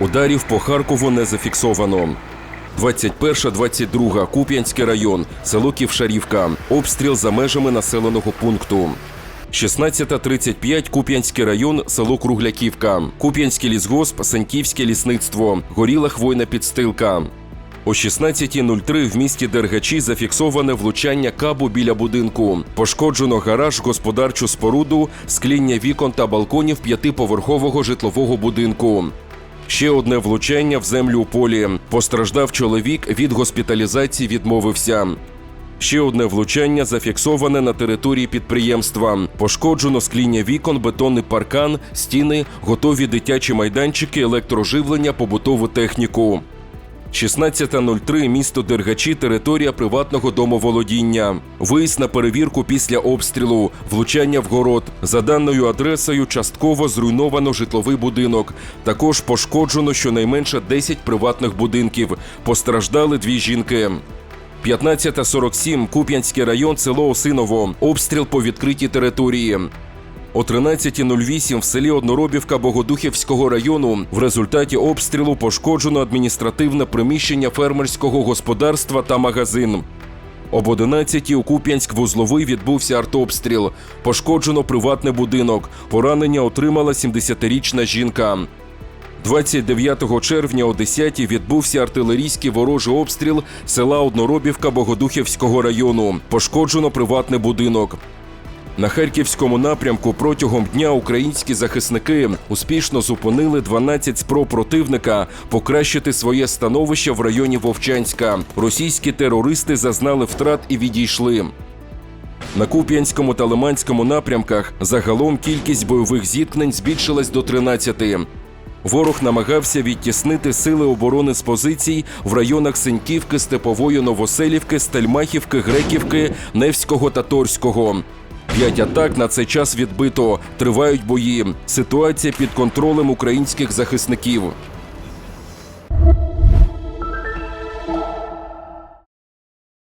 Ударів по Харкову не зафіксовано. 21-22 Куп'янський район, село Ківшарівка. Обстріл за межами населеного пункту. 16.35 Куп'янський район, село Кругляківка. Куп'янський лісгосп, Саньківське лісництво. Горіла хвойна підстилка. О 16.03 в місті Дергачі зафіксоване влучання кабу біля будинку. Пошкоджено гараж, господарчу споруду, скління вікон та балконів п'ятиповерхового житлового будинку. Ще одне влучання в землю у полі. Постраждав чоловік від госпіталізації відмовився. Ще одне влучання зафіксоване на території підприємства. Пошкоджено скління вікон, бетонний паркан, стіни, готові дитячі майданчики, електроживлення, побутову техніку. 16.03 місто Дергачі, територія приватного домоволодіння. Виїзд на перевірку після обстрілу, влучання в город. За даною адресою частково зруйновано житловий будинок. Також пошкоджено щонайменше 10 приватних будинків. Постраждали дві жінки. 15.47 Куп'янський район, село Осиново. Обстріл по відкритій території. О 13.08 в селі Одноробівка Богодухівського району в результаті обстрілу пошкоджено адміністративне приміщення фермерського господарства та магазин. Об 11 у Куп'янськ-Вузловий відбувся артобстріл. Пошкоджено приватний будинок. Поранення отримала 70-річна жінка. 29 червня о 10 відбувся артилерійський ворожий обстріл села Одноробівка Богодухівського району. Пошкоджено приватний будинок. На харківському напрямку протягом дня українські захисники успішно зупинили 12 спроб противника покращити своє становище в районі Вовчанська. Російські терористи зазнали втрат і відійшли. На Куп'янському та Лиманському напрямках загалом кількість бойових зіткнень збільшилась до 13. Ворог намагався відтіснити сили оборони з позицій в районах Синьківки, Степової, Новоселівки, Стельмахівки, Греківки, Невського та Торського. П'ять атак на цей час відбито. Тривають бої. Ситуація під контролем українських захисників.